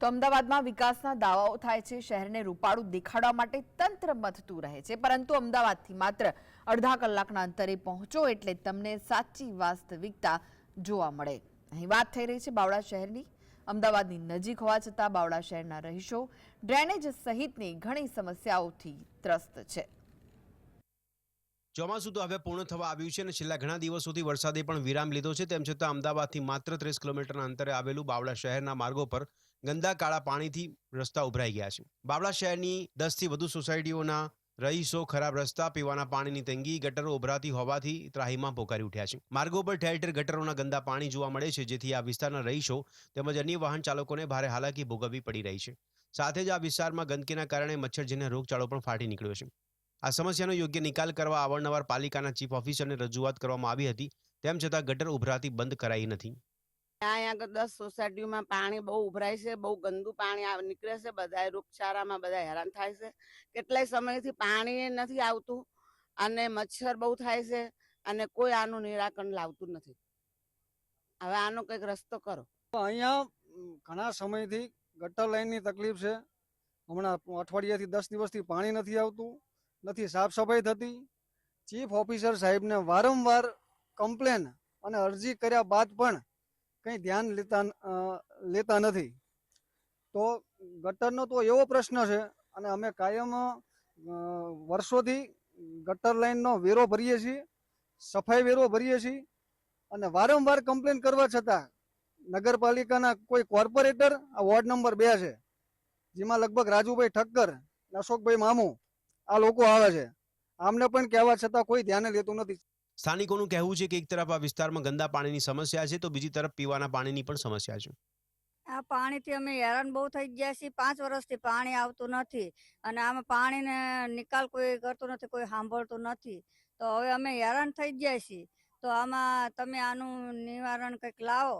તો અમદાવાદમાં વિકાસના દાવાઓ થાય છે, શહેરને રૂપાળું દેખાડવા માટે તંત્ર મથતું રહે છે. પરંતુ અમદાવાદથી માત્ર અડધા કલાકના અંતરે પહોંચો એટલે તમને સાચી વાસ્તવિકતા જોવા મળે. અહીં વાત થઈ રહી છે બાવળા શહેરની. અમદાવાદની નજીક હોવા છતાં બાવળા શહેરના રહીશો ડ્રેનેજ સહિતની ઘણી સમસ્યાઓથી ત્રસ્ત છે. ચોમાસું તો હવે પૂર્ણ થવા આવ્યું છે અને છેલ્લા ઘણા દિવસોથી વરસાદે પણ વિરામ લીધો છે. તેમ છતાં અમદાવાદથી માત્ર ત્રીસ કિલોમીટરના અંતરે આવેલું બાવળા શહેરના માર્ગો પર ગંદા કાળા પાણીથી રસ્તા ઉભરાઈ ગયા છે. બાબળા શહેરની દસથી વધુ સોસાયટીઓના રહીશો ખરાબ રસ્તા પીવાના પાણીની તંગી, ગટરો ઉભરાતી હોવાથી ત્રાહીમાં પોકારી ઉઠ્યા છે. માર્ગો પર ઠેર ઠેર ગટરોના ગંદા પાણી જોવા મળે છે, જેથી આ વિસ્તારના રહીશો તેમજ અન્ય વાહન ચાલકોને ભારે હાલાકી ભોગવવી પડી રહી છે. સાથે જ આ વિસ્તારમાં ગંદકીના કારણે મચ્છરજન્ય રોગચાળો પણ ફાટી નીકળ્યો છે. આ સમસ્યાનો યોગ્ય નિકાલ કરવા અવારનવાર પાલિકાના ચીફ ઓફિસરને રજૂઆત કરવામાં આવી હતી, તેમ છતાં ગટર ઉભરાતી બંધ કરાઈ નથી. અહીંયા આગળ દસ સોસાયટીમાં પાણી બહુ ઉભરાય છે, બહુ ગંદુ પાણી નીકળે છે બધા રોગચાળામાં બધા હેરાન થાય છે. કેટલાય સમયથી પાણી નથી આવતું અને મચ્છર બહુ થાય છે અને કોઈ આનું નિરાકરણ લાવતું નથી. હવે આનો કંઈક રસ્તો કરો. અહીંયા ઘણા સમયથી ગટર લાઈનની તકલીફ છે. હમણાં અઠવાડિયાથી દસ દિવસથી પાણી નથી આવતું, નથી સાફ સફાઈ થતી. ચીફ ઓફિસર સાહેબને વારંવાર કમ્પ્લેન અને અરજી કર્યા બાદ પણ કંઈ ધ્યાન લેતા લેતા નથી. તો ગટરનો તો એવો પ્રશ્ન છે, અને અમે કાયમ વર્ષોથી ગટર લાઈનનો વેરો ભરીએ છીએ, સફાઈ વેરો ભરીએ છીએ, અને વારંવાર કમ્પ્લેન કરવા છતાં નગરપાલિકાના કોઈ કોર્પોરેટર આ વોર્ડ નંબર બે છે, જેમાં લગભગ રાજુભાઈ ઠક્કર, અશોકભાઈ મામુ આ લોકો આવે છે. આમને પણ કહેવા છતાં કોઈ ધ્યાને લેતું નથી. સ્થાનિકોનું કહેવું છે કે એક તરફ આ વિસ્તારમાં ગંદા પાણીની સમસ્યા છે તો બીજી તરફ પીવાના પાણીની પણ સમસ્યા છે. આ પાણીથી અમે હેરાન બહુ થઈ ગયા છીએ. પાંચ વર્ષથી પાણી આવતું નથી અને આમાં પાણીને નિકાલ કોઈ કરતું નથી કોઈ સાંભળતું નથી. તો હવે અમે હેરાન થઈ ગયા છીએ. તો આમાં તમે આનું નિવારણ કંઈક લાવો.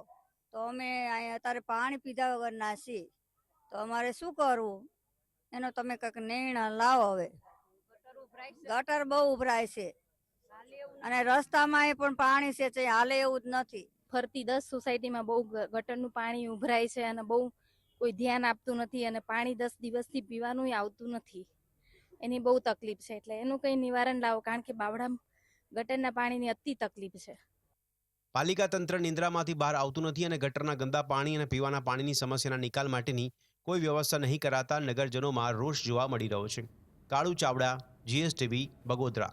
તો અમે અહીંયા અત્યારે પાણી પીધા વગરના છીએ. તો અમારે શું કરવું? એનો તમે કંઈક નિર્ણય લાવો હવે. ગટર બહુ ઉભરાય છે. અને રસ્તામાં એ પણ પાણી છે તે હાલે એવું જ નથી. ફરતી દસ સોસાયટીમાં બહુ ગટરનું પાણી ઉભરાય છે અને બહુ કોઈ ધ્યાન આપતું નથી અને પાણી દસ દિવસથી પીવાનું આવતું નથી. એની બહુ તકલીફ છે એટલે એનું કંઈ નિવારણ લાવો કારણ કે બાવડા ગટરના પાણીની અતિ તકલીફ છે. પાલિકા તંત્ર નિંદ્રામાંથી બહાર આવતું નથી અને ગટરના ગંદા પાણી અને પીવાના પાણીની સમસ્યાના નિકાલ માટેની કોઈ વ્યવસ્થા નહીં કરાતા નગરજનોમાં રોષ જોવા મળી રહ્યો છે. કાળુ ચાવડા જીએસટીવી બગોદરા.